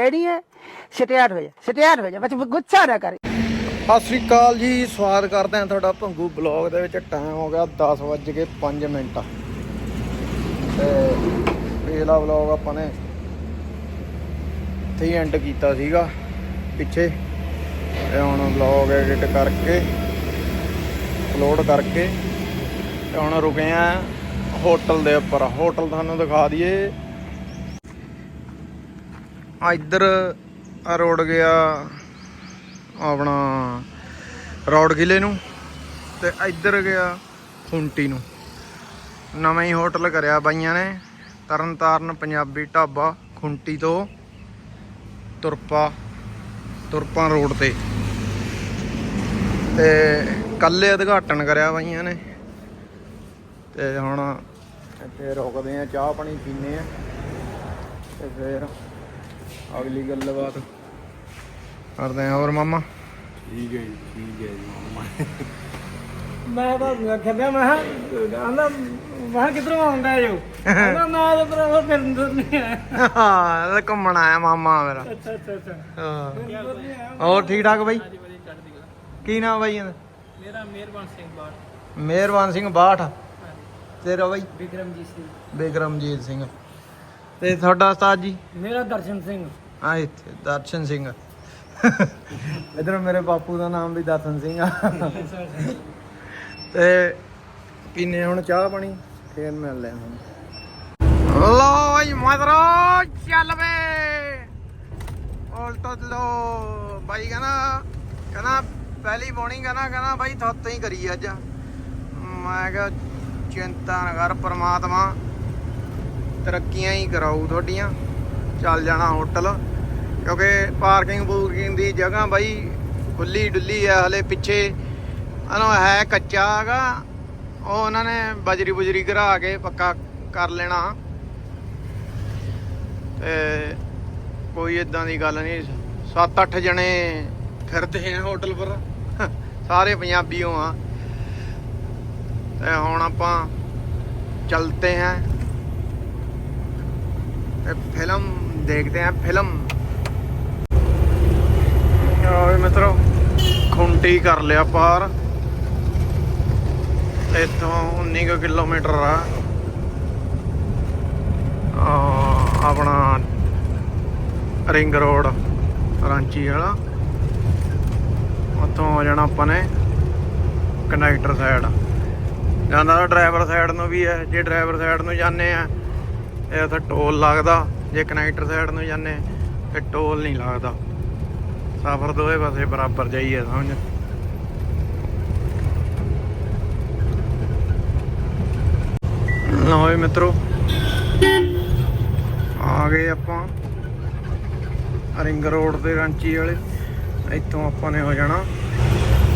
Ready है start हो जा स्टार्ट हो जा बस गुस्सा ना करे ਸਤਿ ਸ੍ਰੀ ਅਕਾਲ ਜੀ ਸਵਾਗਤ ਕਰਦੇ ਹਾਂ ਤੁਹਾਡਾ ਭੰਗੂ ਬਲੌਗ ਦੇ ਵਿੱਚ ਟਾਈਮ ਹੋ ਗਿਆ 10:05 ਮਿੰਟ ਤੇ ਪਹਿਲਾ ਬਲੌਗ ਆਪਾਂ ਨੇ ਇੱਥੇ ਹੀ ਐਂਡ ਕੀਤਾ ਸੀਗਾ ਪਿੱਛੇ ਤੇ ਹੁਣ ਬਲੌਗ ਐਡਿਟ ਕਰਕੇ ਅਪਲੋਡ ਕਰਕੇ ਤੇ ਹੁਣ ਰੁਕੇ ਆ ਹੋਟਲ ਦੇ ਉੱਪਰ ਹੋਟਲ ਤੁਹਾਨੂੰ ਦਿਖਾ ਦਈਏ ਆ ਇੱਧਰ ਆ ਰੋਡ ਗਿਆ ਆਪਣਾ ਰੌਡ ਕਿਲੇ ਨੂੰ ਤੇ ਇੱਧਰ ਗਿਆ ਖੁੰਟੀ ਨੂੰ। ਨਵਾਂ ਹੀ ਹੋਟਲ ਕਰਿਆ ਬਾਈਆਂ ਨੇ, ਤਰਨਤਾਰਨ ਪੰਜਾਬੀ ਢਾਬਾ ਖੁੰਟੀ ਤੋਂ ਤੁਰਪਾ ਤੁਰਪਾ ਰੋਡ ਤੇ। ਤੇ ਕੱਲੇ ਉਦਘਾਟਨ ਕਰਿਆ ਬਾਈਆਂ ਨੇ। ਤੇ ਹੁਣ ਇੱਥੇ ਰੁਕਦੇ ਆ, ਚਾਹ ਪਾਣੀ ਪੀਨੇ ਆ। ਤੇ ਫਿਰ ਅਗਲੀ ਗੱਲਬਾਤ। ਕਰਦੇ ਆ ਹੋਰ ਮਾਮਾ? ਠੀਕ ਹੈ ਜੀ ਠੀਕ ਹੈ ਜੀ ਮੈਂ ਤਾਂ ਕਹਿੰਦਾ ਮੈਂ ਆਂਦਾ ਮੈਂ ਕਿਧਰੋਂ ਆਉਂਦਾ ਜੋ? ਕਹਿੰਦਾ ਮੈਂ ਤਾਂ ਭਰਾਵਾ ਫਿਰਨ ਨਹੀਂ ਆਇਆ। ਹਾਂ ਇਹ ਘੁੰਮਣ ਆਇਆ ਮਾਮਾ ਮੇਰਾ। ਅੱਛਾ ਅੱਛਾ ਅੱਛਾ। ਹਾਂ। ਫਿਰਨ ਨਹੀਂ ਆਇਆ ਹੋਰ ਠੀਕ ਠਾਕ ਬਾਈ? ਕੀ ਨਾਮ ਬਾਈ ਇਹਦਾ? ਮੇਰਾ ਮਿਹਰਬਾਨ ਸਿੰਘ ਬਾਟ ਮਿਹਰਬਾਨ ਸਿੰਘ ਬਾਠ। ਤੇਰਾ ਬਾਈ? ਵਿਕਰਮਜੀਤ ਸਿੰਘ। ਬੇਕਰਮਜੀਤ ਸਿੰਘ। ਤੇ ਤੁਹਾਡਾ ਉਸਤਾਦ ਜੀ? ਮੇਰਾ ਦਰਸ਼ਨ ਸਿੰਘ। ਆ ਇੱਥੇ, ਦਰਸ਼ਨ ਸਿੰਘ। ਇਧਰ ਮੇਰੇ ਬਾਪੂ ਦਾ ਨਾਮ ਵੀ ਦਰਸ਼ਨ ਸਿੰਘ ਆ। ਤੇ ਪੀਨੇ ਹੁਣ ਚਾਹ ਪਾਣੀ, ਫੇਰ ਮਿਲਦੇ ਆ ਹੁਣ ਲੋ ਜੀ ਮਦਰੋ ਚੱਲ ਵੇ। ਉਲਟੋ ਲੋ ਬਾਈ ਕਹਿੰਦਾ ਕਹਿੰਦਾ ਪਹਿਲੀ ਬੋਣੀ ਕਹਿੰਦਾ ਕਹਿੰਦਾ ਬਾਈ ਥੱਤ ਹੀ ਕਰੀ ਅੱਜ। ਮੈਂ ਕਿਹਾ ਚਿੰਤਾ ਨਾ ਕਰ ਪ੍ਰਮਾਤਮਾ, ਤਰੱਕੀਆਂ ਹੀ ਕਰਾਊ ਤੁਹਾਡੀਆਂ। ਚੱਲ ਜਾਣਾ ਹੋਟਲ। ਕਿਉਂਕਿ ਪਾਰਕਿੰਗ ਪੂਰਕਿੰਗ ਦੀ ਜਗ੍ਹਾ ਬਾਈ ਖੁੱਲੀ ਡੁੱਲੀ ਆ, ਹਲੇ ਪਿੱਛੇ। ਹਨਾ ਹੈ ਕੱਚਾ ਹੈਗਾ। ਉਹ ਉਹਨਾਂ ਨੇ ਬਜਰੀ ਬੁਜਰੀ ਘਰਾ ਕੇ ਪੱਕਾ ਕਰ ਲੈਣਾ। ਤੇ ਕੋਈ ਇਦਾਂ ਦੀ ਗੱਲ ਨਹੀਂ। 7-8 ਜਣੇ ਫਿਰਦੇ ਆ ਹੋਟਲ ਪਰ। ਸਾਰੇ ਪੰਜਾਬੀਓ ਆ। ਤੇ ਹੁਣ ਆਪਾਂ ਚਲਤੇ ਹਾਂ। ਫਿਲਮ ਦੇਖਦੇ ਹਾਂ, ਫਿਲਮ। ਮਿੱਤਰੋ, ਖੁੰਟੀ ਕਰ ਲਿਆ ਪਾਰ। ਇੱਥੋਂ 19 ਕੁ ਕਿਲੋਮੀਟਰ ਆ। ਆਪਣਾ ਰਿੰਗ ਰੋਡ, ਰਾਂਚੀ ਵਾਲਾ। ਉੱਥੋਂ ਆ ਜਾਣਾ ਆਪਾਂ ਨੇ ਕਨੈਕਟਰ ਸਾਈਡ ਜਾਂਦਾ ਤਾਂ ਡਰਾਈਵਰ ਸਾਈਡ ਨੂੰ ਵੀ ਹੈ, ਜੇ ਡਰਾਈਵਰ ਸਾਈਡ ਨੂੰ ਜਾਂਦੇ ਆ, ਇਹ ਉੱਥੇ ਟੋਲ ਲੱਗਦਾ। ਜੇ ਕਨੈਕਟਰ ਸਾਈਡ ਨੂੰ ਜਾਂਦੇ, ਤੇ ਟੋਲ ਨਹੀਂ ਲੱਗਦਾ। ਸਫ਼ਰ ਦੋਵੇਂ ਪਾਸੇ ਬਰਾਬਰ ਜਾਈਏ ਸਮਝ? ਲਓ ਮਿੱਤਰੋ, ਆ ਗਏ ਆਪਾਂ ਰਿੰਗ ਰੋਡ ਤੇ ਰਾਂਚੀ ਵਾਲੇ, ਇੱਥੋਂ ਆਪਾਂ ਨੇ ਹੋ ਜਾਣਾ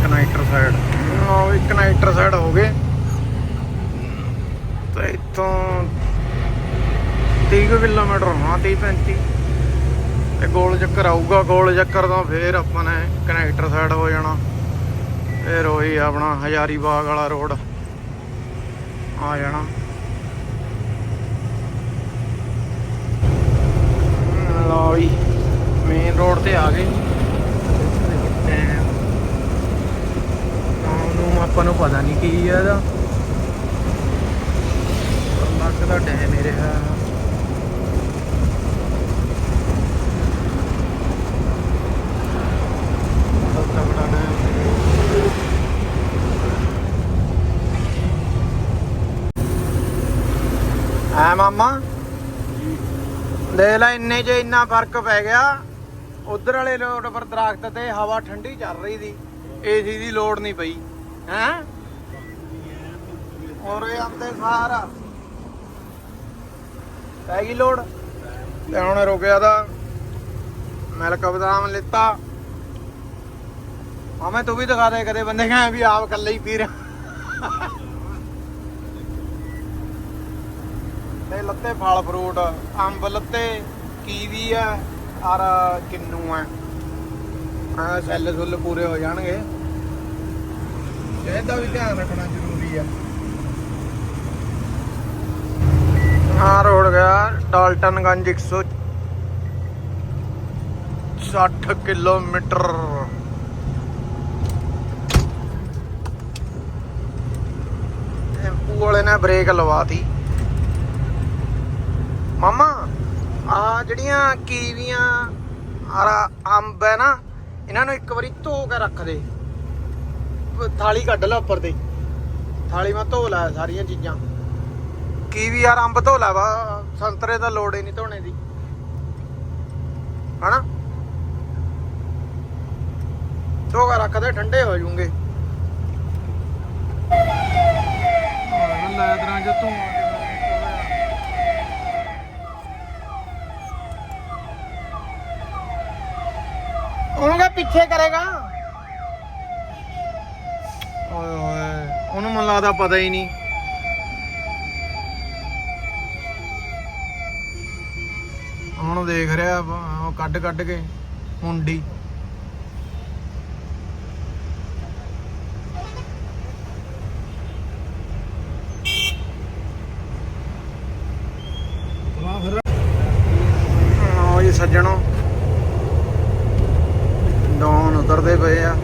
ਕਨੈਕਟਰ ਸਾਈਡ। ਲਓ ਵੀ ਕਨੈਕਟਰ ਸਾਈਡ ਹੋ ਗਏ। ਤੇ ਇੱਥੋਂ 30 ਕੁ ਕਿਲੋਮੀਟਰ ਹੋਣਾ 30 35 ਤੇ ਗੋਲ ਚੱਕਰ ਆਊਗਾ, ਗੋਲ ਚੱਕਰ ਤੋਂ ਫੇਰ ਆਪਾਂ ਨੇ ਕਨੈਕਟਰ ਸਾਈਡ ਹੋ ਜਾਣਾ। ਫੇਰ ਉਹੀ ਆਪਣਾ ਹਜ਼ਾਰੀ ਬਾਗ ਵਾਲਾ ਰੋਡ ਆ ਜਾਣਾ। ਲਓ ਮੇਨ ਰੋਡ ਤੇ ਆ ਗਏ। ਨੂੰ ਆਪਾਂ ਨੂੰ ਪਤਾ ਨਹੀਂ ਕੀ ਹੈ ਇਹਦਾ। ਪਰ ਲੱਗਦਾ ਡੈ ਮੇਰੇ ਹੈ ਬਹੁਤ ਤਗੜਾ ਡੈਮ ਹੈ ਮਾਮਾ। ਦੇਖ ਲੈ, ਇੰਨੇ 'ਚ ਇੰਨਾ ਫ਼ਰਕ ਪੈ ਗਿਆ। ਉਧਰ ਵਾਲੇ ਰੋਡ ਪਰ ਦਰਖਤ ਤੇ ਹਵਾ ਠੰਡੀ ਚੱਲ ਰਹੀ ਸੀ। ਏਸੀ ਦੀ ਲੋੜ ਨਹੀਂ ਪਈ। ਹੈ? ਔਰ ਇਹ ਆਂਦੇ ਸਾਰਾ। ਪੈ ਗਈ ਲੋੜ। ਤੇ ਹੁਣ ਰੁਕਿਆ ਦਾ ਮਿਲਕ ਬਦਾਮ ਲਿੱਤਾ। ਮਾਮੇ, ਤੂੰ ਵੀ ਦਿਖਾ ਦੇ ਕਦੇ ਬੰਦੇ ਕਹਾਂ ਵੀ ਆਪ ਇਕੱਲੇ ਹੀ ਪੀ ਰਿਹਾ। ਤੇ ਲੱਤੇ ਫਲ ਫਰੂਟ, ਅੰਬ ਲੱਤੇ, ਕੀਵੀ ਆ, ਔਰ ਕਿੰਨੂ ਆ। ਆ ਸੈੱਲ ਸੁੱਲ ਪੂਰੇ ਹੋ ਜਾਣਗੇ। ਇਹਦਾ ਵੀ ਧਿਆਨ ਰੱਖਣਾ ਜ਼ਰੂਰੀ ਆ। ਹਾਂ ਰੋਡ ਗਿਆ, ਡਾਲਟਨਗੰਜ 100 60 ਕਿਲੋਮੀਟਰ। ਟੈਂਪੂ ਵਾਲੇ ਨੇ ਬ੍ਰੇਕ ਲਵਾਤੀ। ਮਾਮਾ, ਆ ਜਿਹੜੀਆਂ ਕੀਵੀਆਂ ਆਰ ਅੰਬ ਹੈ ਨਾ, ਇਹਨਾਂ ਨੂੰ ਇੱਕ ਵਾਰੀ ਧੋ ਕੇ ਰੱਖ ਦੇ। ਥਾਲੀ ਕੱਢ ਲੈ ਉੱਪਰ ਤੇ ਥਾਲੀ ਮੈਂ ਧੋ ਲਾ ਸਾਰੀਆਂ ਚੀਜ਼ਾਂ। ਕੀਵੀ ਯਾਰ ਅੰਬ ਧੋ ਲਾ ਵਾ, ਸੰਤਰੇ ਦਾ ਲੋੜ ਹੀ ਨਹੀਂ ਧੋਣੇ ਦੀ। ਹਨਾ? ਧੋ ਕੇ ਰੱਖ ਦੇ, ਠੰਡੇ ਹੋ ਜੂਗੇ ਲੈਦਰਾਂ ਚ ਧੋ ਉਹਨੂੰ ਕਹ ਪਿੱਛੇ ਕਰੇਗਾ। ਓਏ ਓਏ ਉਹਨੂੰ ਮਨ ਲੱਗਦਾ ਪਤਾ ਹੀ ਨਹੀਂ। ਹੁਣ ਦੇਖ ਰਿਹਾ ਉਹ ਕੱਢ ਕੱਢ ਕੇ, ਮੁੰਡੀ ਆਓ ਜੀ ਸੱਜਣੋ ਡੌਨ ਉਤਰਦੇ ਪਏ ਆ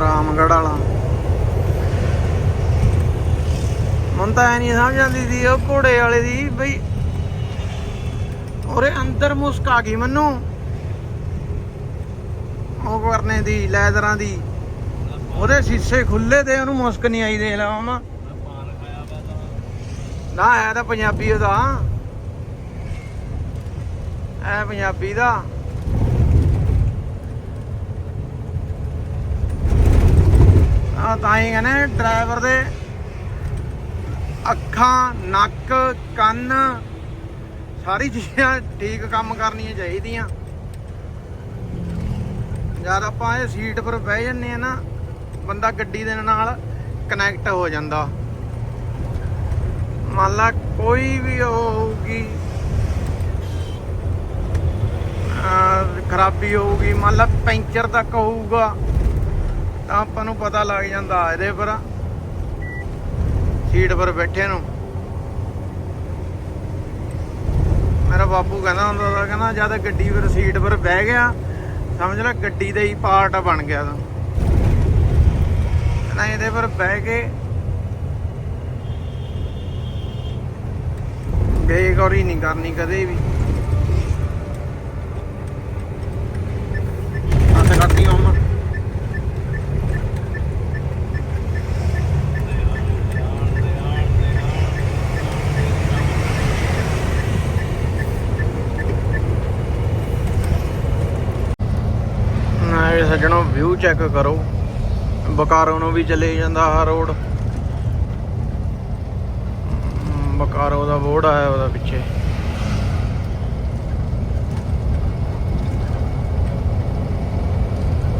ਰਾਮਗੜ੍ਹ ਵਾਲਾ ਮਨ ਤਾਂ ਐ ਨਹੀਂ ਸਮਝ ਆਉਂਦੀ ਸੀ ਉਹ ਘੋੜੇ ਵਾਲੇ ਦੀ ਬਈ। ਉਹਦੇ ਅੰਦਰ ਮੁਸਕ ਆ ਗਈ ਮੈਨੂੰ। ਉਹ ਕਰਨੇ ਦੀ, ਲੈਦਰਾਂ ਦੀ। ਉਹਦੇ ਸ਼ੀਸ਼ੇ ਖੁੱਲੇ ਤੇ ਉਹਨੂੰ ਮੁਸਕ ਨਹੀਂ ਆਈ, ਦੇਖ ਲਾ ਮਾਮਾ ਨਾ, ਐ ਤਾਂ ਪੰਜਾਬੀ ਉਹਦਾ। ਐ ਪੰਜਾਬੀ ਦਾ। ਆ ਤਾਂ ਹੀ ਕਹਿੰਦੇ ਡਰਾਈਵਰ ਦੇ ਅੱਖਾਂ, ਨੱਕ, ਕੰਨ, ਸਾਰੀ ਚੀਜ਼ਾਂ ਠੀਕ ਕੰਮ ਕਰਨੀਆਂ ਚਾਹੀਦੀਆਂ। ਜਦ ਆਪਾਂ ਇਹ ਸੀਟ ਪਰ ਬਹਿ ਜੰਨੇ ਆ ਨਾ, ਬੰਦਾ ਗੱਡੀ ਦੇ ਨਾਲ ਕਨੈਕਟ ਹੋ ਜਾਂਦਾ। ਮੰਨ ਲਾ ਕੋਈ ਵੀ ਉਹ ਹੋਊਗੀ ਖਰਾਬੀ ਹੋਊਗੀ, ਮੰਨ ਲਾ ਪੈਂਚਰ ਤੱਕ ਹੋਊਗਾ, ਤਾਂ ਆਪਾਂ ਨੂੰ ਪਤਾ ਲੱਗ ਜਾਂਦਾ ਇਹਦੇ ਪਰ। ਸੀਟ ਪਰ ਬੈਠੇ ਨੂੰ। ਮੇਰਾ ਬਾਪੂ ਕਹਿੰਦਾ ਹੁੰਦਾ ਸੀ ਕਹਿੰਦਾ ਜਦ ਗੱਡੀ ਪਰ ਸੀਟ ਪਰ ਬਹਿ ਗਿਆ, ਸਮਝ ਲੈ ਗੱਡੀ ਦਾ ਹੀ ਪਾਰਟ ਬਣ ਗਿਆ ਤਾਂ। ਕਹਿੰਦਾ ਇਹਦੇ ਪਰ ਬਹਿ ਕੇ ਬੇਗੌਰੀ ਨਹੀਂ ਕਰਨੀ ਕਦੇ ਵੀ ਹੱਥ ਕੱਟਦੀ ਮੰਮਾ ਨਾ ਇਹ ਸੱਜਣੋ ਵਿਊ ਚੈੱਕ ਕਰੋ। ਬਕਾਰੋ ਨੂੰ ਵੀ ਚਲੇ ਜਾਂਦਾ ਆ ਰੋਡ ਬਕਾਰੋ ਦਾ ਬੋਰਡ ਆਇਆ ਉਹਦਾ ਪਿੱਛੇ।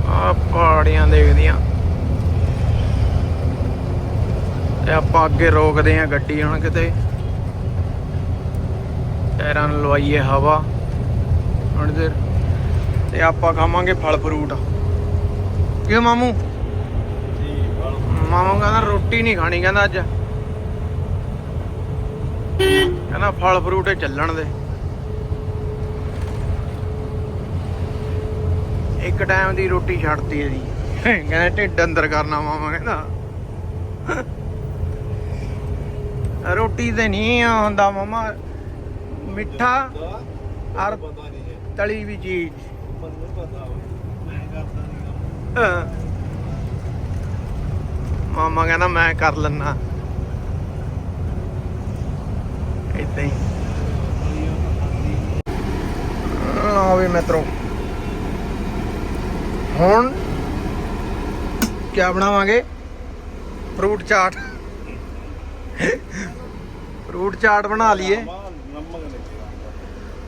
ਆ ਪਹਾੜੀਆਂ ਦੇਖਦੀਆਂ। ਤੇ ਆਪਾਂ ਅੱਗੇ ਰੋਕਦੇ ਆ ਗੱਡੀ ਹੁਣ ਕਿਤੇ। ਟਾਇਰਾਂ ਨੂੰ ਲਵਾਈਏ ਹਵਾ। ਹੁਣ ਤੇ ਆਪਾਂ ਖਾਵਾਂਗੇ ਫਲ ਫਰੂਟ। ਕਿਉਂ ਮਾਮੂ? ਮਾਮੂ ਕਹਿੰਦਾ ਰੋਟੀ ਨਹੀਂ ਖਾਣੀ ਕਹਿੰਦਾ ਅੱਜ। ਕਹਿੰਦਾ ਫਲ ਫਰੂਟ ਚੱਲਣ ਦੇ। ਇੱਕ ਟਾਈਮ ਦੀ ਰੋਟੀ ਛੱਡਤੀ ਇਹਦੀ ਕਹਿੰਦਾ ਢਿੱਡ ਅੰਦਰ ਕਰਨਾ ਮਾਮਾ ਕਹਿੰਦਾ। ਰੋਟੀ ਤੇ ਨਹੀਂ ਹੁੰਦਾ ਮਾਮਾ। ਮਿੱਠਾ ਔਰ ਤਲੀ ਵੀ ਚੀਜ਼ ਮੈਨੂੰ ਪਤਾ ਮੈਂ ਕਰਦਾ ਨਹੀਂ ਹਾਂ। ਮਾਮਾ ਕਹਿੰਦਾ ਮੈਂ ਕਰ ਲੈਣਾ ਇਦਾਂ ਹੀ। ਲਓ ਵੀ ਮਿੱਤਰੋ। ਹੁਣ ਕੀ ਬਣਾਵਾਂਗੇ? ਫਰੂਟ ਚਾਟ। ਫਰੂਟ ਚਾਟ ਬਣਾ ਲਈਏ।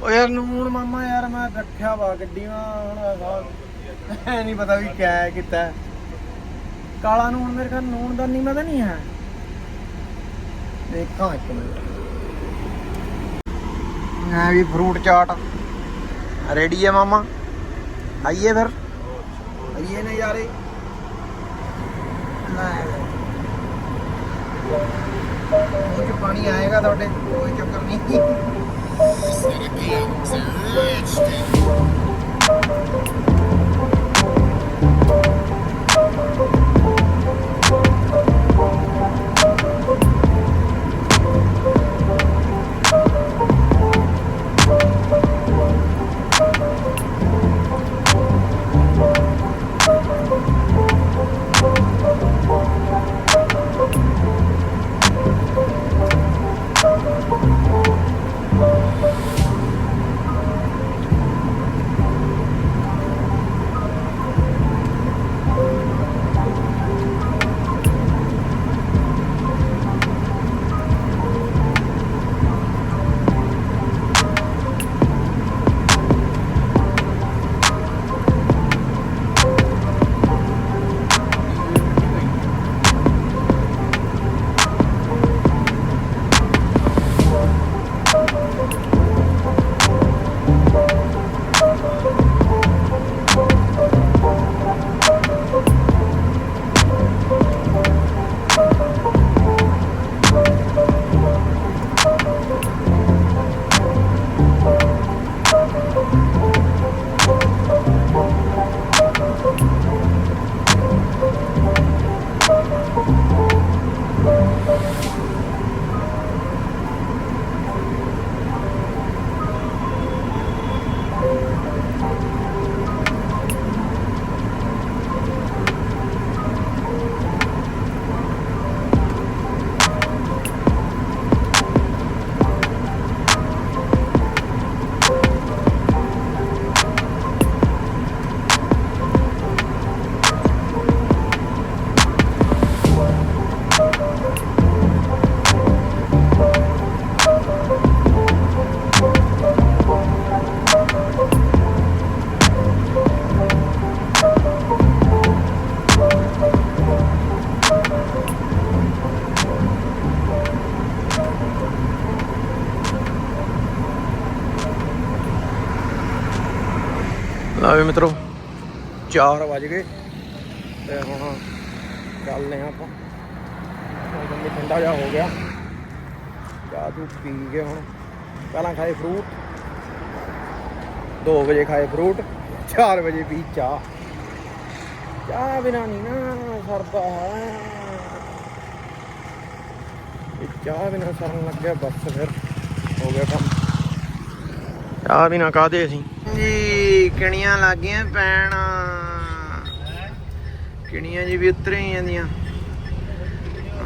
ਓ ਯਾਰ ਨੂਣ ਮਾਮਾ ਯਾਰ ਮੈਂ ਰੱਖਿਆ ਵਾ ਗੱਡੀਆਂ, ਹੁਣ ਐ ਨਹੀਂ ਪਤਾ ਵੀ ਕਿਆ ਕੀਤਾ ਹੈ। ਕਾਲਾ ਨੂਣ ਮੇਰੇ ਘਰ ਨੂਣ ਦਾ ਨਹੀਂ ਪਤਾ ਨਹੀਂ ਹੈ। ਦੇਖਾਂ ਇੱਕ ਮਿੰਟ। ਐ ਵੀ ਫਰੂਟ ਚਾਟ ਰੈਡੀ ਹੈ ਮਾਮਾ? ਆਈਏ ਫਿਰ। ਆਈਏ ਨਜ਼ਾਰੇ। ਲੈ। ਮੂੰਹ ਚ ਪਾਣੀ ਆਏਗਾ ਤੁਹਾਡੇ, ਕੋਈ ਚੱਕਰ ਨਹੀਂ। ਲਾ ਵੀ ਮਿੱਤਰੋ? 4 ਵਜ ਗਏ। ਤੇ ਹੁਣ ਚੱਲਦੇ ਆ ਆਪਾਂ। ਮੌਸਮ ਵੀ ਠੰਡਾ ਜਿਹਾ ਹੋ ਗਿਆ। ਚਾਹ ਤੂੰ ਪੀ ਕੇ ਹੁਣ ਪਹਿਲਾਂ ਖਾਏ ਫਰੂਟ 2 ਵਜੇ ਖਾਏ ਫਰੂਟ 4 ਵਜੇ ਪੀ ਚਾਹ। ਚਾਹ ਬਿਨਾ ਨਹੀਂ ਨਾ ਸਰਦਾ ਹੈ। ਚਾਹ ਬਿਨਾ ਸਰਨ ਲੱਗਿਆ, ਬਸ ਫਿਰ ਹੋ ਗਿਆ ਕੰਮ। ਚਾਹ ਬਿਨਾ ਕਾਦੇ ਅਸੀਂ? ਜੀ ਕਿਣੀਆਂ ਲੱਗੀਆਂ ਪੈਣ। ਕਿਣੀਆਂ ਜੀ ਵੀ ਉਤਰੇ ਹੀ ਜਾਂਦੀਆਂ।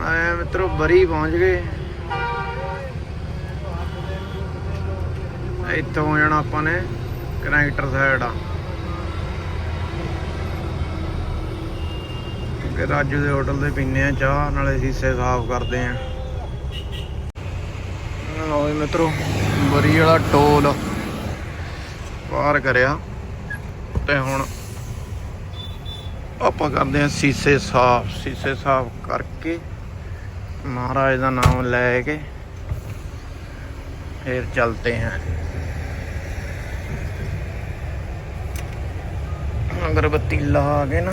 ਆਏ ਮਿੱਤਰੋ, ਬਰੀ ਪਹੁੰਚ ਗਏ। ਇੱਥੋਂ ਜਾਣਾ ਆਪਾਂ ਨੇ, ਕਨੈਕਟਰ ਸਾਈਡ ਆ। ਕਿ ਰਾਜੂ ਦੇ ਹੋਟਲ ਤੇ ਪੀਨੇ ਆ ਚਾਹ, ਨਾਲੇ ਸੀਸੇ ਸਾਫ਼ ਕਰਦੇ ਆ। ਲਓ ਮਿੱਤਰੋ, ਬਰੀ ਵਾਲਾ ਟੋਲ। ਪਾਰ ਕਰਿਆ ਤੇ ਹੁਣ ਆਪਾਂ ਕਰਦੇ ਆ ਸੀਸੇ ਸਾਫ਼ ਸੀਸੇ ਸਾਫ਼ ਕਰਕੇ ਮਹਾਰਾਜ ਦਾ ਨਾਮ ਲੈ ਕੇ ਫਿਰ ਚਲਤੇ ਹਾਂ। ਅਗਰਬੱਤੀ ਲਾ ਕੇ ਨਾ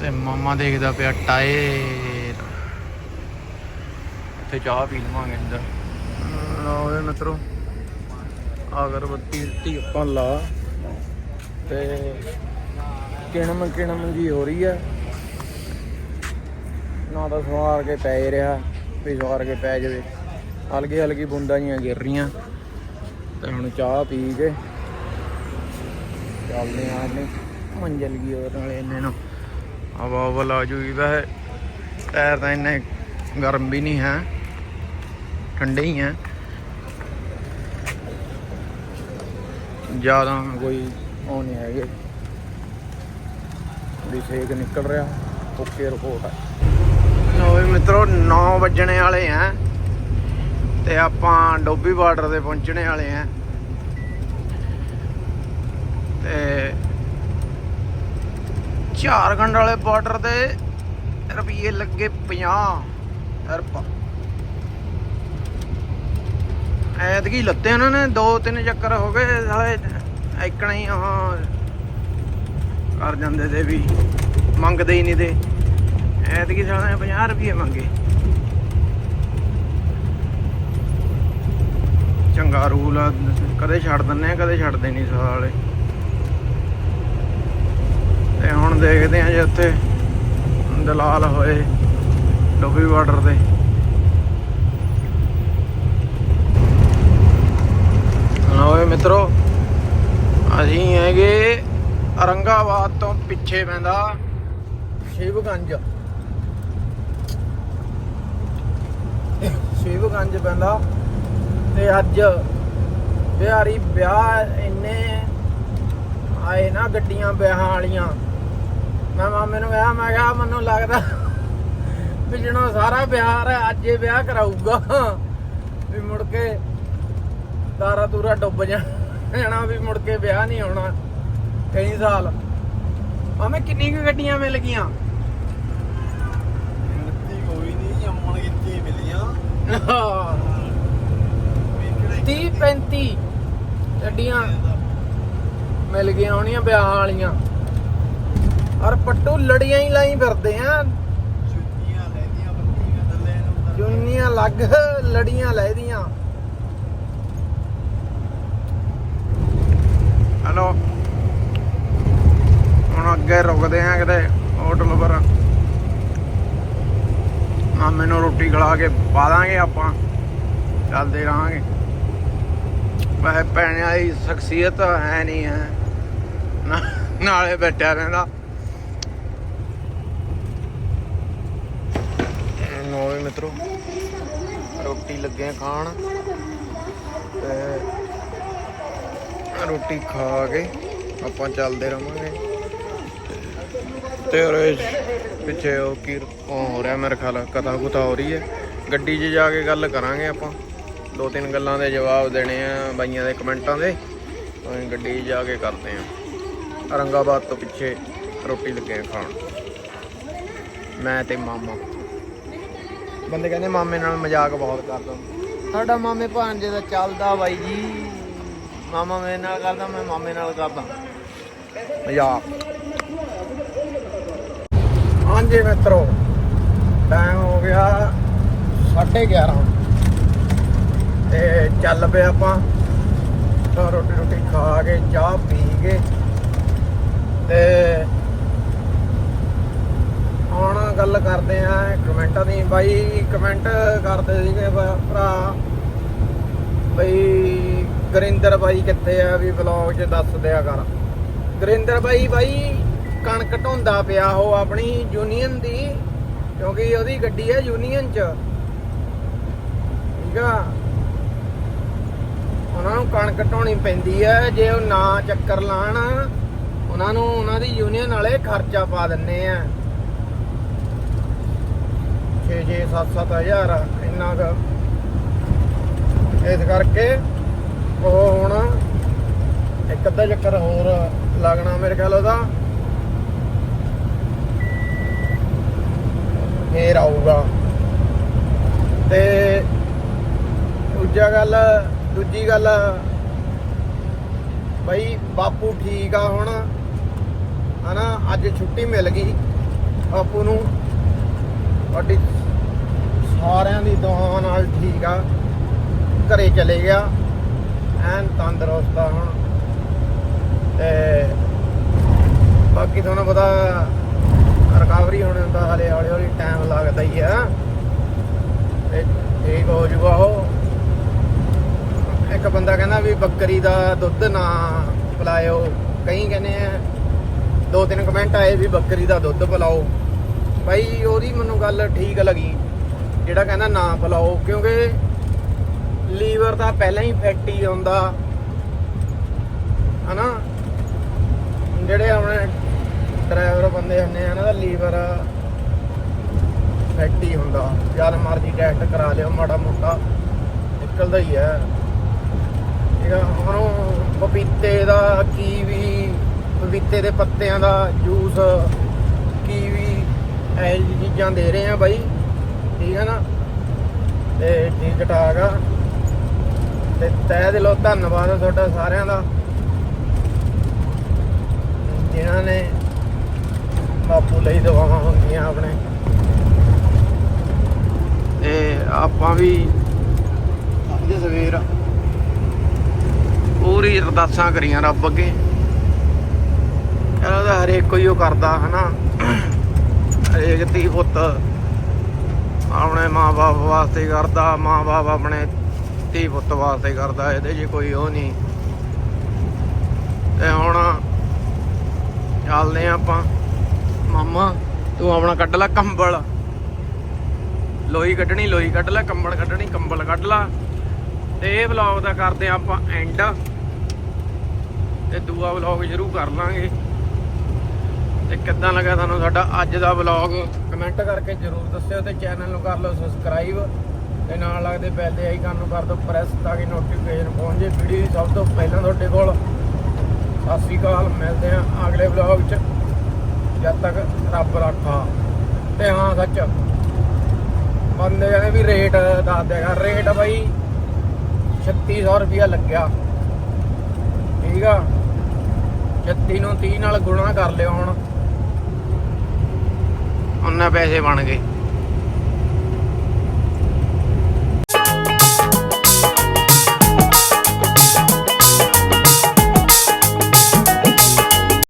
ਤੇ ਮਾਮਾ ਦੇਖਦਾ ਪਿਆ ਟਾਇਰ। ਤੇ ਚਾਹ ਪੀ ਲਵਾਂਗੇ ਅੰਦਰ। ਲਓ ਇਹ ਮਿੱਤਰੋ। ਅਗਰਬੱਤੀ ਦਿੱਤੀ ਆਪਾਂ ਲਾ। ਤੇ ਕਿਣਮ ਕਿਣਮ ਜੀ ਹੋ ਰਹੀ ਆ। ਨਾ ਤਾਂ ਸਵਾਰ ਕੇ ਪੈ ਰਿਹਾ, ਵੀ ਸਵਾਰ ਕੇ ਪੈ ਜਾਵੇ। ਹਲਕੀ ਹਲਕੀ ਬੂੰਦਾਂ ਜੀਆਂ ਗਿਰ ਰਹੀਆਂ। ਤੇ ਹੁਣ ਚਾਹ ਪੀ ਕੇ ਚੱਲਦੇ ਆ ਆਪਣੇ ਮੰਜ਼ਲ ਕੀ ਹੋਰ ਨਾਲੇ ਇੰਨੇ ਨੂੰ। ਹਵਾ ਹਵਾ ਲਾ ਜੂਗੀ ਵੈਸੇ। ਟਾਇਰ ਤਾਂ ਇੰਨੇ ਗਰਮ ਵੀ ਨਹੀਂ ਹੈ। ਠੰਡੇ ਹੀ ਹੈ। ਜ਼ਿਆਦਾ ਕੋਈ ਉਹ ਨਹੀਂ ਹੈਗੇ। ਵੀ ਸੇਕ ਨਿਕਲ ਰਿਹਾ। ਓਕੇ ਰਿਪੋਰਟ ਹੈ ਲਓ ਮਿੱਤਰੋ 9 ਵੱਜਣੇ ਵਾਲੇ ਆ। ਤੇ ਆਪਾਂ ਡੋਬੀ ਬਾਰਡਰ ਤੇ ਪਹੁੰਚਣੇ ਵਾਲੇ ਆ। ਤੇ ਝਾਰਖੰਡ ਵਾਲੇ ਬਾਰਡਰ ਤੇ ਰੁਪਏ ਲੱਗੇ 50 ਰੁਪਏ ਐਤਕੀ ਲੱਤੇ ਉਹਨਾਂ ਨੇ ਦੋ ਤਿੰਨ ਚੱਕਰ ਹੋ ਗਏ, ਸਾਲੇ ਐਕਣਾ ਹੀ ਆਹ ਕਰ ਜਾਂਦੇ ਤੇ ਵੀ ਮੰਗਦੇ ਹੀ ਨਹੀਂ ਤੇ। ਐਤਕੀ ਸਾਲੇ 50 ਰੁਪਏ ਮੰਗੇ। ਚੰਗਾ ਰੂਲ ਆ, ਕਦੇ ਛੱਡ ਦਿੰਨੇ ਆ, ਕਦੇ ਛੱਡਦੇ ਨਹੀਂ ਸਾਲੇ। ਤੇ ਹੁਣ ਦੇਖਦੇ ਆ ਜੇ ਉੱਥੇ ਦਲਾਲ ਹੋਏ, ਡੋਬੀ ਬਾਰਡਰ ਤੇ। ਲਓਏ ਮਿੱਤਰੋ, ਅਸੀਂ ਹੈਗੇ ਔਰੰਗਾਬਾਦ ਤੋਂ ਪਿੱਛੇ ਪੈਂਦਾ ਸ਼ਿਵਗੰਜ। ਸ਼ਿਵਗੰਜ ਪੈਂਦਾ ਤੇ ਅੱਜ ਬਿਹਾਰੀ ਵਿਆਹ ਇੰਨੇ ਆਏ ਨਾ ਗੱਡੀਆਂ ਵਿਆਹਾਂ ਵਾਲੀਆਂ। ਮੈਂ ਮਾਮੇ ਨੂੰ ਕਿਹਾ, ਮੈਂ ਕਿਹਾ ਮੈਨੂੰ ਲੱਗਦਾ ਵੀ ਜਿਹੜਾ ਸਾਰਾ ਬਿਹਾਰ ਅੱਜ ਹੀ ਵਿਆਹ ਕਰਾਊਗਾ। ਵੀ ਮੁੜ ਕੇ ਤਾਰਾ ਤੂਰਾ ਡੁੱਬ ਜਾਣਾ ਵੀ ਮੁੜ ਕੇ ਵਿਆਹ ਨਹੀਂ ਹੋਣਾ। ਕਈ ਸਾਲ। ਮਾਮੇ ਕਿੰਨੀ ਕੁ ਗੱਡੀਆਂ ਮਿਲ ਗਈਆਂ। ਮਿਲਦੀ ਕੋਈ ਨਹੀਂ ਅਮਣ ਕਿੱਥੇ ਮਿਲੀਆਂ। 30 35 ਗੱਡੀਆਂ ਮਿਲ ਗਈਆਂ ਹੋਣੀਆਂ ਵਿਆਹ ਵਾਲੀਆਂ। ਔਰ ਪੱਟੂ ਲੜੀਆਂ ਹੀ ਲਾਈ ਫਿਰਦੇ ਆ। ਛੁੱਟੀਆਂ ਲੈਦੀਆਂ ਬੱਤੀਆਂ ਥੱਲੇ ਨੂੰ ਜੁਨੀਆਂ ਲੱਗ ਲੜੀਆਂ ਲੈਦੀਆਂ ਹੈਲੋ। ਹੁਣ ਅੱਗੇ ਰੁਕਦੇ ਆ ਕਿਤੇ ਹੋਟਲ ਪਰ। ਮਾਮੇ ਨੂੰ ਰੋਟੀ ਖਿਲਾ ਕੇ ਪਾ ਦਾਂਗੇ ਆਪਾਂ। ਚੱਲਦੇ ਰਹਾਂਗੇ। ਵੈਸੇ ਭੈਣ ਵਾਲੀ ਸ਼ਖਸੀਅਤ ਹੈ ਨਹੀਂ ਹੈ। ਨਾ- ਨਾਲੇ ਬੈਠਾ ਰਹਿੰਦਾ। ਨੋ ਮਿੱਤਰੋ, ਰੋਟੀ ਲੱਗੇ ਖਾਣ। ਤੇ ਰੋਟੀ ਖਾ ਕੇ ਆਪਾਂ ਚੱਲਦੇ ਰਵਾਂਗੇ। ਤੇ ਉਰੇ ਪਿੱਛੇ ਉਹ ਕੀ ਉਹ ਹੋ ਰਿਹਾ ਮੇਰੇ ਖਿਆਲ ਕਥਾ ਕੁਥਾ ਹੋ ਰਹੀ ਹੈ। ਗੱਡੀ 'ਚ ਜਾ ਕੇ ਗੱਲ ਕਰਾਂਗੇ ਆਪਾਂ। ਦੋ ਤਿੰਨ ਗੱਲਾਂ ਦੇ ਜਵਾਬ ਦੇਣੇ ਆ ਬਾਈਆਂ ਦੇ ਕਮੈਂਟਾਂ ਦੇ। ਅਸੀਂ ਗੱਡੀ 'ਚ ਜਾ ਕੇ ਕਰਦੇ ਆ ਔਰੰਗਾਬਾਦ ਤੋਂ ਪਿੱਛੇ ਰੋਟੀ ਲੱਗੇ ਖਾਣ। ਮੈਂ ਤੇ ਮਾਮਾ। ਬੰਦੇ ਕਹਿੰਦੇ ਮਾਮੇ ਨਾਲ ਮਜ਼ਾਕ ਬਹੁਤ ਕਰਦਾ। ਸਾਡਾ ਮਾਮੇ ਭਾਂਜੇ ਦਾ ਚੱਲਦਾ ਬਾਈ ਜੀ। ਮਾਮਾ ਮੇਰੇ ਨਾਲ ਕਰਦਾ, ਮੈਂ ਮਾਮੇ ਨਾਲ ਕਰਦਾ। ਮਜ਼ਾਕ। ਹਾਂਜੀ ਮਿੱਤਰੋ ਟਾਈਮ ਹੋ ਗਿਆ 11:30 ਤੇ ਚੱਲ ਪਏ ਆਪਾਂ। ਰੋਟੀ ਰੋਟੀ ਖਾ ਕੇ, ਚਾਹ ਪੀ ਕੇ। ਤੇ ਹੁਣ ਗੱਲ ਕਰਦੇ ਆ ਕਮੈਂਟਾਂ ਦੀ। ਬਾਈ ਕਮੈਂਟ ਕਰਦੇ ਸੀਗੇ ਭਰਾ, ਬਈ ਗਰਿੰਦਰ ਬਾਈ ਕਿੱਥੇ ਆ? ਵੀ ਵਲੌਗ 'ਚ ਦੱਸ ਦਿਆ ਕਰ। ਗੁਰਿੰਦਰ ਬਾਈ ਬਾਈ, ਕਣਕ ਢੋਂਦਾ ਪਿਆ ਉਹ ਆਪਣੀ ਯੂਨੀਅਨ ਦੀ, ਕਿਉਂਕਿ ਉਹਦੀ ਗੱਡੀ ਹੈ ਯੂਨੀਅਨ 'ਚ। ਠੀਕ ਆ? ਉਹਨਾਂ ਨੂੰ ਕਣਕ ਢੋਣੀ ਪੈਂਦੀ ਹੈ ਜੇ ਉਹ ਨਾ ਚੱਕਰ ਲਾਣ, ਉਹਨਾਂ ਨੂੰ ਉਹਨਾਂ ਦੀ ਯੂਨੀਅਨ ਵਾਲੇ ਖਰਚਾ ਪਾ ਦਿੰਨੇ ਆ। 6 6 7 7000 ਇੰਨਾ ਕੁ। ਇਸ ਕਰਕੇ ਉਹ ਹੁਣ ਇੱਕ ਅੱਧਾ ਚੱਕਰ ਹੋਰ ਲੱਗਣਾ ਮੇਰੇ ਖਿਆਲ ਉਹਦਾ। ਫੇਰ ਆਊਗਾ। ਤੇ ਦੂਜਾ ਗੱਲ, ਦੂਜੀ ਗੱਲ, ਬਈ ਬਾਪੂ ਠੀਕ ਆ ਹੁਣ। ਹਨਾ, ਅੱਜ ਛੁੱਟੀ ਮਿਲ ਗਈ ਬਾਪੂ ਨੂੰ। ਤੁਹਾਡੀ ਸਾਰਿਆਂ ਦੀ ਦੁਆ ਨਾਲ ਠੀਕ ਆ। ਘਰੇ ਚਲੇ ਗਿਆ। ਐਨ ਤੰਦਰੁਸਤ ਆ ਹੁਣ। ਤੇ ਬਾਕੀ ਤੁਹਾਨੂੰ ਪਤਾ ਰਿਕਵਰੀ ਹੋਣ ਦਾ ਹਲੇ ਹੌਲੀ ਹੌਲੀ ਟਾਈਮ ਲੱਗਦਾ ਹੀ ਆ। ਤੇ ਠੀਕ ਹੋ ਜੂਗਾ ਉਹ। ਇੱਕ ਬੰਦਾ ਕਹਿੰਦਾ ਵੀ ਬੱਕਰੀ ਦਾ ਦੁੱਧ ਨਾ ਪਿਲਾਇਓ। ਕਈ ਕਹਿੰਦੇ ਆ, ਦੋ ਤਿੰਨ ਕਮੈਂਟ ਆਏ ਵੀ ਬੱਕਰੀ ਦਾ ਦੁੱਧ ਪਿਲਾਓ। ਭਾਈ ਉਹਦੀ ਮੈਨੂੰ ਗੱਲ ਠੀਕ ਲੱਗੀ। ਜਿਹੜਾ ਕਹਿੰਦਾ ਨਾ ਪਿਲਾਓ, ਕਿਉਂਕਿ ਲੀਵਰ ਦਾ ਪਹਿਲਾਂ ਹੀ ਫੈਟੀ ਹੁੰਦਾ। ਹਨਾ? ਜਿਹੜੇ ਆਪਣੇ ਡਰਾਈਵਰ ਬੰਦੇ ਹੁੰਦੇ ਆ ਇਹਨਾਂ ਦਾ ਲੀਵਰ ਫੈਟੀ ਹੁੰਦਾ। ਜਦ ਮਰਜ਼ੀ ਟੈਸਟ ਕਰਾ ਲਿਓ, ਮਾੜਾ ਮੋਟਾ। ਨਿਕਲਦਾ ਹੀ ਹੈ। ਠੀਕ ਆ? ਹੁਣ ਪਪੀਤੇ ਦਾ ਕੀਵੀ, ਪਪੀਤੇ ਦੇ ਪੱਤਿਆਂ ਦਾ ਜੂਸ, ਕੀਵੀ, ਇਹ ਜਿਹੀ ਚੀਜ਼ਾਂ ਦੇ ਰਹੇ ਆ ਬਾਈ। ਠੀਕ ਹੈ ਨਾ? ਤੇ ਠੀਕ ਠਾਕ ਆ। ਤੇ ਤਹਿ ਦਿਲੋਂ ਧੰਨਵਾਦ ਤੁਹਾਡਾ ਸਾਰਿਆਂ ਦਾ। ਜਿਨ੍ਹਾਂ ਨੇ ਬਾਪੂ ਲਈ ਦਵਾਵਾਂ ਹੁੰਦੀਆਂ ਆਪਣੇ। ਤੇ ਆਪਾਂ ਵੀ ਅੱਜ ਸਵੇਰ ਪੂਰੀ ਅਰਦਾਸਾਂ ਕਰੀਆਂ ਰੱਬ ਅੱਗੇ। ਇਹਦਾ ਤਾਂ ਹਰੇਕ ਕੋਈ ਉਹ ਕਰਦਾ, ਹਨਾ? ਹਰੇਕ ਧੀ ਪੁੱਤ ਆਪਣੇ ਮਾਪੇ ਵਾਸਤੇ ਕਰਦਾ ਮਾਪੇ ਆਪਣੇ ਧੀ ਪੁੱਤ ਵਾਸਤੇ ਕਰਦਾ, ਇਹਦੇ 'ਚ ਕੋਈ ਉਹ ਨਹੀਂ। ਤੇ ਹੁਣ ਚੱਲਦੇ ਆਪਾਂ। ਮਾਮਾ, ਤੂੰ ਆਪਣਾ ਕੱਢ ਲੈ ਕੰਬਲ। ਲੋਈ ਕੱਢਣੀ ਲੋਈ ਕੱਢ ਲੈ, ਕੰਬਲ ਕੱਢਣੀ, ਕੰਬਲ ਕੱਢ ਲੈ। ਤੇ ਇਹ ਵਲੌਗ ਦਾ ਕਰਦੇ ਆਂ ਆਪਾਂ ਐਂਡ ਤੇ ਦੂਆ ਵਲੌਗ ਸ਼ੁਰੂ ਕਰ ਲਾਂਗੇ। ਤੇ ਕਿੱਦਾਂ ਲੱਗਾ ਤੁਹਾਨੂੰ ਸਾਡਾ ਅੱਜ ਦਾ ਵਲੌਗ ਕਮੈਂਟ ਕਰਕੇ ਜਰੂਰ ਦੱਸਿਓ ਤੇ ਚੈਨਲ ਨੂੰ ਕਰ ਲਓ ਸਬਸਕ੍ਰਾਈਬ ਤੇ ਨਾਲ ਲੱਗਦੇ ਬੈਲ ਦੇ ਆਈਕਨ ਨੂੰ ਕਰ ਦਿਓ ਪ੍ਰੈਸ ਤਾਂ ਕਿ ਨੋਟੀਫਿਕੇਸ਼ਨ ਪਹੁੰਚ ਜੇ। ਵੀਡੀਓ ਸਭ ਤੋਂ ਪਹਿਲਾਂ ਤੁਹਾਡੇ ਕੋਲ। ਸਤਿ ਸ਼੍ਰੀ ਅਕਾਲ, ਮਿਲਦੇ ਆਂ ਅਗਲੇ ਵਲੌਗ 'ਚ ਜਦ ਤੱਕ ਰੱਬ ਰੱਖਾ। ਤੇ ਹਾਂ, ਸੱਚ। ਬੰਦੇ ਕਹਿੰਦੇ ਵੀ ਰੇਟ ਦੱਸ ਦੇਗਾ ਰੇਟ ਬਾਈ 3600 ਰੁਪਿਆ ਲੱਗਿਆ। ਠੀਕ ਆ? 36 ਨੂੰ 30 ਨਾਲ ਗੁਣਾ ਕਰ ਲਿਓ ਹੁਣ। ਉਹਨਾਂ ਪੈਸੇ ਬਣ ਗਏ।